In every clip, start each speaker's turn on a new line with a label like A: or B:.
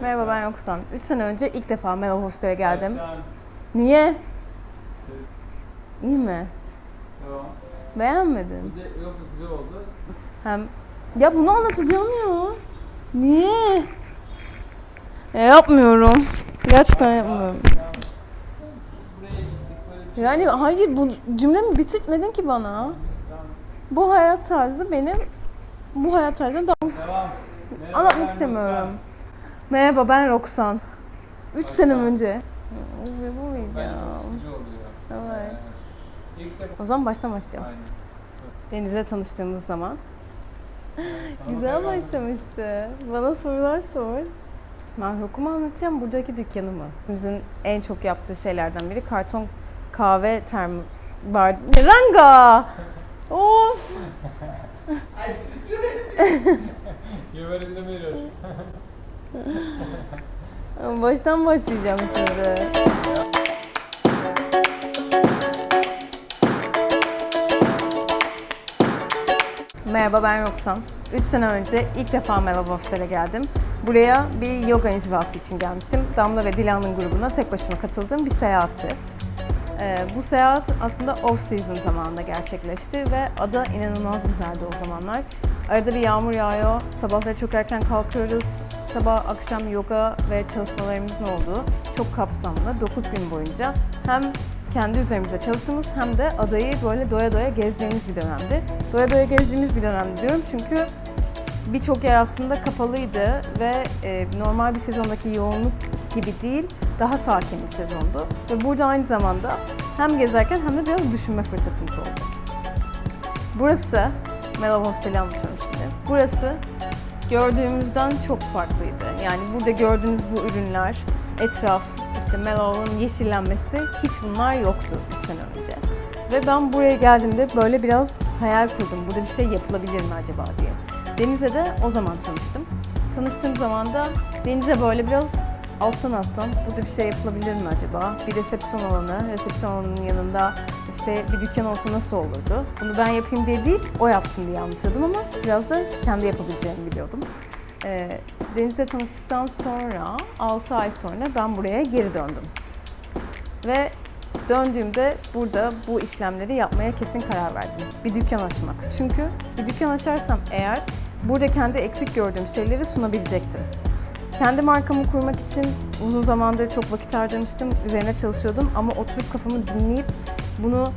A: Merhaba ben Yoksan. 3 sene önce ilk defa Melo Hostel'e geldim. Niye? İyi mi?
B: Devam.
A: Beğenmedin.
B: Yok yok, güzel oldu.
A: Hem ya bunu anlatacağım ya. Niye? E, yapmıyorum. Gerçekten yapmıyorum.
B: Şey.
A: Yani hayır bu cümlemi bitirtmedin ki bana. Bu hayat tarzı benim bu hayat tarzını da
B: Devam. Merhaba,
A: anlatmak istemiyorum. Merhaba ben Roksan. 3
B: Hoş
A: sene önce.
B: Bence
A: yapamayacağım.
B: oluyor.
A: Evet. O zaman baştan başlayalım.
B: Aynen.
A: Deniz'le tanıştığımız zaman. Güzel başlamıştı. Bana sorular sor. Mahruku mu anlatacağım, buradaki dükkanı mı? Bizim en çok yaptığı şeylerden biri karton kahve term bar... Ranga! Of!
B: You were in the mirror.
A: Baştan başlayacağım şimdi. Merhaba ben Roxan. 3 sene önce ilk defa Merhaba Hostel'e geldim. Buraya bir yoga inzivası için gelmiştim. Damla ve Dilan'ın grubuna tek başıma katıldığım bir seyahatti. Ee, bu seyahat aslında off-season zamanında gerçekleşti ve ada inanılmaz güzeldi o zamanlar. Arada bir yağmur yağıyor, sabahları çok erken kalkıyoruz. Sabah akşam yoga ve çalışmalarımızın olduğu çok kapsamlı 9 gün boyunca hem kendi üzerimize çalıştığımız hem de adayı böyle doya doya gezdiğimiz bir dönemdi. Doya doya gezdiğimiz bir dönemdi diyorum çünkü birçok yer aslında kapalıydı ve e, normal bir sezondaki yoğunluk gibi değil, daha sakin bir sezondu. Ve burada aynı zamanda hem gezerken hem de biraz düşünme fırsatımız oldu. Burası, Mellow Hostel'i anlatıyorum şimdi. Burası gördüğümüzden çok farklıydı. Yani burada gördüğünüz bu ürünler, etraf, işte Mellow'un yeşillenmesi hiç bunlar yoktu 3 sene önce. Ve ben buraya geldiğimde böyle biraz hayal kurdum. Burada bir şey yapılabilir mi acaba diye. Deniz'e de o zaman tanıştım. Tanıştığım zaman da Deniz'e böyle biraz alttan alttan burada bir şey yapılabilir mi acaba? Bir resepsiyon alanı, resepsiyon alanının yanında işte bir dükkan olsa nasıl olurdu? Bunu ben yapayım diye değil, o yapsın diye anlatıyordum ama biraz da kendi yapabileceğimi biliyordum. Ee, Deniz'le tanıştıktan sonra 6 ay sonra ben buraya geri döndüm. Ve döndüğümde burada bu işlemleri yapmaya kesin karar verdim. Bir dükkan açmak. Çünkü bir dükkan açarsam eğer burada kendi eksik gördüğüm şeyleri sunabilecektim. Kendi markamı kurmak için uzun zamandır çok vakit harcamıştım, üzerine çalışıyordum ama oturup kafamı dinleyip bunu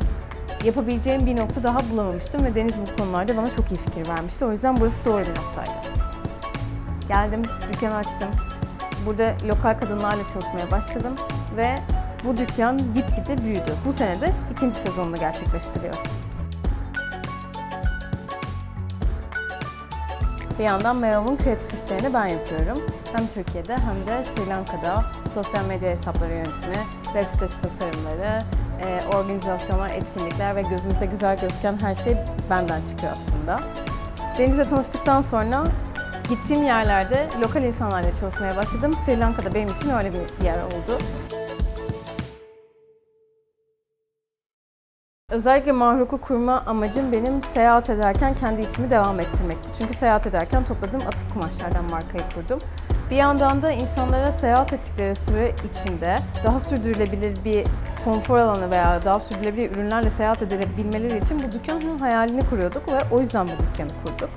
A: yapabileceğim bir nokta daha bulamamıştım ve Deniz bu konularda bana çok iyi fikir vermişti. O yüzden burası doğru bir noktaydı. Geldim, dükkan açtım. Burada lokal kadınlarla çalışmaya başladım ve bu dükkan gitgide büyüdü. Bu sene de ikinci sezonunu gerçekleştiriyor. Bir yandan Meral'ın kreatif işlerini ben yapıyorum. Hem Türkiye'de hem de Sri Lanka'da sosyal medya hesapları yönetimi, web sitesi tasarımları, e, organizasyonlar, etkinlikler ve gözünüzde güzel gözüken her şey benden çıkıyor aslında. Deniz'le tanıştıktan sonra gittiğim yerlerde lokal insanlarla çalışmaya başladım. Sri Lanka'da benim için öyle bir yer oldu. Özellikle Mahruk'u kurma amacım benim seyahat ederken kendi işimi devam ettirmekti. Çünkü seyahat ederken topladığım atık kumaşlardan markayı kurdum. Bir yandan da insanlara seyahat ettikleri süre içinde daha sürdürülebilir bir konfor alanı veya daha sürdürülebilir ürünlerle seyahat edebilmeleri için bu dükkanın hayalini kuruyorduk ve o yüzden bu dükkanı kurduk.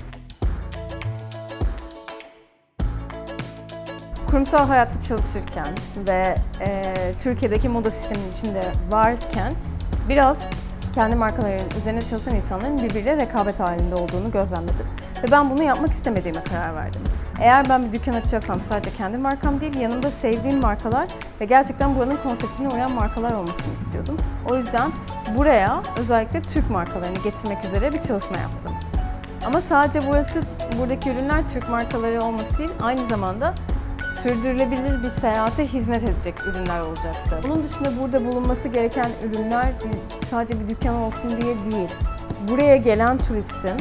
A: kurumsal hayatta çalışırken ve e, Türkiye'deki moda sisteminin içinde varken biraz kendi markalarının üzerine çalışan insanların birbiriyle rekabet halinde olduğunu gözlemledim. Ve ben bunu yapmak istemediğime karar verdim. Eğer ben bir dükkan açacaksam sadece kendi markam değil, yanında sevdiğim markalar ve gerçekten buranın konseptine uyan markalar olmasını istiyordum. O yüzden buraya özellikle Türk markalarını getirmek üzere bir çalışma yaptım. Ama sadece burası, buradaki ürünler Türk markaları olması değil, aynı zamanda sürdürülebilir bir seyahate hizmet edecek ürünler olacaktı. Bunun dışında burada bulunması gereken ürünler sadece bir dükkan olsun diye değil. Buraya gelen turistin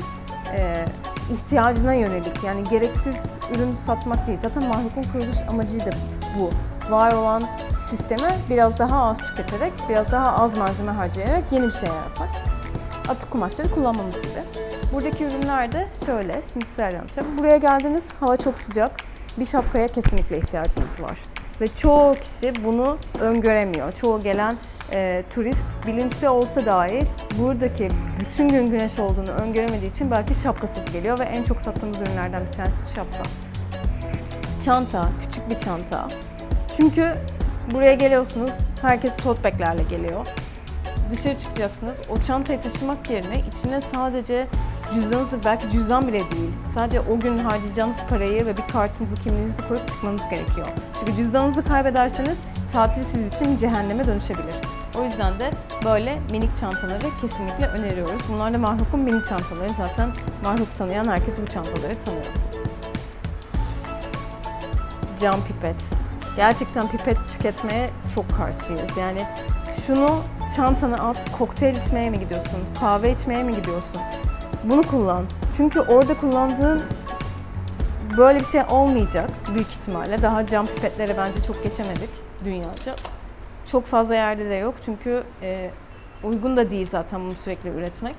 A: e, ihtiyacına yönelik yani gereksiz ürün satmak değil. Zaten Mahluk'un kuruluş amacı da bu. Var olan sistemi biraz daha az tüketerek, biraz daha az malzeme harcayarak yeni bir şey yaratmak. Atık kumaşları kullanmamız gibi. Buradaki ürünler de şöyle, şimdi size anlatacağım. Buraya geldiniz, hava çok sıcak. Bir şapkaya kesinlikle ihtiyacınız var. Ve çoğu kişi bunu öngöremiyor. Çoğu gelen e, turist bilinçli olsa dahi buradaki bütün gün güneş olduğunu öngöremediği için belki şapkasız geliyor ve en çok sattığımız ürünlerden bir tanesi şapka. Çanta, küçük bir çanta. Çünkü buraya geliyorsunuz, herkes tote bag'lerle geliyor. Dışarı çıkacaksınız, o çantayı taşımak yerine içine sadece cüzdanınızı, belki cüzdan bile değil, sadece o gün harcayacağınız parayı ve bir kartınızı, kimliğinizi koyup çıkmanız gerekiyor. Çünkü cüzdanınızı kaybederseniz tatil siz için cehenneme dönüşebilir. O yüzden de böyle minik çantaları kesinlikle öneriyoruz. Bunlar da Mahruk'un minik çantaları. Zaten Mahruk tanıyan herkes bu çantaları tanıyor. Cam pipet. Gerçekten pipet tüketmeye çok karşıyız. Yani şunu çantana at, kokteyl içmeye mi gidiyorsun, kahve içmeye mi gidiyorsun? Bunu kullan. Çünkü orada kullandığın böyle bir şey olmayacak büyük ihtimalle. Daha cam pipetlere bence çok geçemedik dünyaca. Çok fazla yerde de yok çünkü e, uygun da değil zaten bunu sürekli üretmek.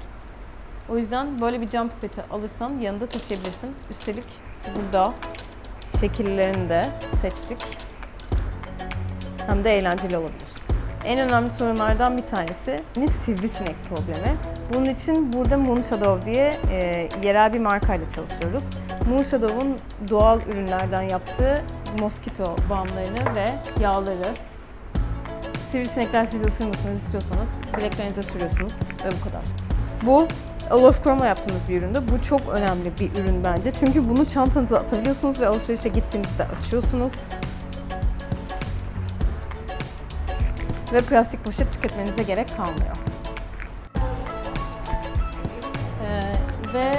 A: O yüzden böyle bir cam pipeti alırsan yanında taşıyabilirsin. Üstelik burada şekillerini de seçtik. Hem de eğlenceli olabilir. En önemli sorunlardan bir tanesi sivrisinek problemi. Bunun için burada Moon Shadow diye e, yerel bir markayla çalışıyoruz. Moon Shadow'un doğal ürünlerden yaptığı moskito balmlarını ve yağları sivrisinekler sizi ısırmasını istiyorsanız bileklerinize sürüyorsunuz ve bu kadar. Bu Olaf Chrome'la yaptığımız bir üründü. Bu çok önemli bir ürün bence. Çünkü bunu çantanıza atabiliyorsunuz ve alışverişe gittiğinizde açıyorsunuz. Ve plastik poşet tüketmenize gerek kalmıyor. Ee, ve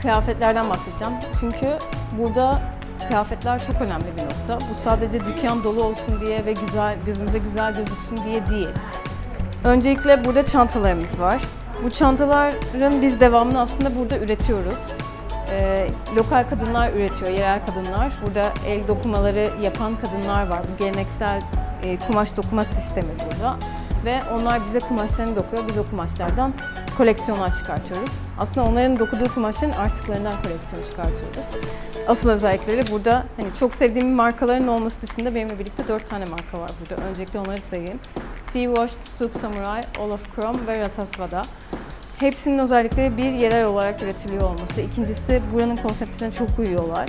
A: kıyafetlerden bahsedeceğim. Çünkü burada kıyafetler çok önemli bir nokta. Bu sadece dükkan dolu olsun diye ve güzel gözümüze güzel gözüksün diye değil. Öncelikle burada çantalarımız var. Bu çantaların biz devamlı aslında burada üretiyoruz. Ee, lokal kadınlar üretiyor, yerel kadınlar. Burada el dokumaları yapan kadınlar var. Bu geleneksel e, kumaş dokuma sistemi burada. Ve onlar bize kumaşlarını dokuyor, biz o kumaşlardan koleksiyonlar çıkartıyoruz. Aslında onların dokuduğu kumaşların artıklarından koleksiyon çıkartıyoruz. Asıl özellikleri burada hani çok sevdiğim markaların olması dışında benimle birlikte dört tane marka var burada. Öncelikle onları sayayım. Sea Washed, Silk Samurai, Olaf Chrome ve Ratasvada. Hepsinin özellikleri bir yerel olarak üretiliyor olması. İkincisi buranın konseptine çok uyuyorlar.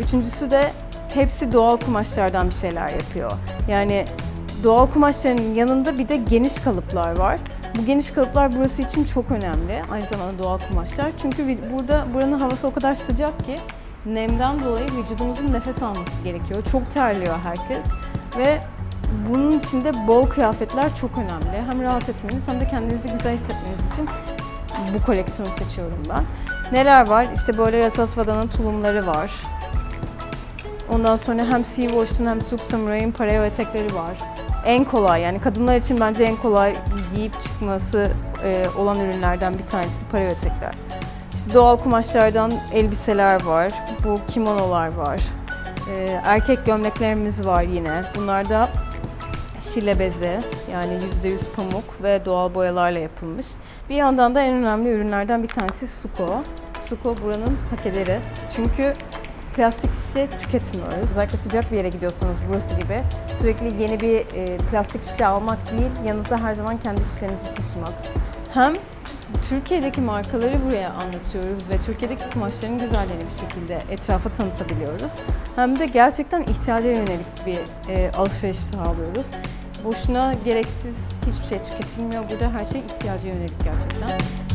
A: Üçüncüsü de hepsi doğal kumaşlardan bir şeyler yapıyor. Yani doğal kumaşların yanında bir de geniş kalıplar var. Bu geniş kalıplar burası için çok önemli. Aynı zamanda doğal kumaşlar. Çünkü burada buranın havası o kadar sıcak ki nemden dolayı vücudumuzun nefes alması gerekiyor. Çok terliyor herkes ve bunun içinde bol kıyafetler çok önemli. Hem rahat etmeniz hem de kendinizi güzel hissetmeniz için bu koleksiyonu seçiyorum ben. Neler var? İşte böyle Rasasvada'nın tulumları var. Ondan sonra hem Sea Wash'un hem Silk Samurai'ın pareo etekleri var. En kolay yani kadınlar için bence en kolay giyip çıkması e, olan ürünlerden bir tanesi pareo etekler. İşte doğal kumaşlardan elbiseler var. Bu kimonolar var. E, erkek gömleklerimiz var yine. Bunlar da şile bezi yani %100 pamuk ve doğal boyalarla yapılmış. Bir yandan da en önemli ürünlerden bir tanesi Suko. Suko buranın hak. Çünkü plastik şişe tüketmiyoruz. Özellikle sıcak bir yere gidiyorsanız burası gibi sürekli yeni bir e, plastik şişe almak değil, yanınızda her zaman kendi şişenizi taşımak. Hem Türkiye'deki markaları buraya anlatıyoruz ve Türkiye'deki kumaşların güzelliğini bir şekilde etrafa tanıtabiliyoruz. Hem de gerçekten ihtiyaca yönelik bir e, alışveriş sağlıyoruz. Boşuna gereksiz hiçbir şey tüketilmiyor. Burada her şey ihtiyaca yönelik gerçekten.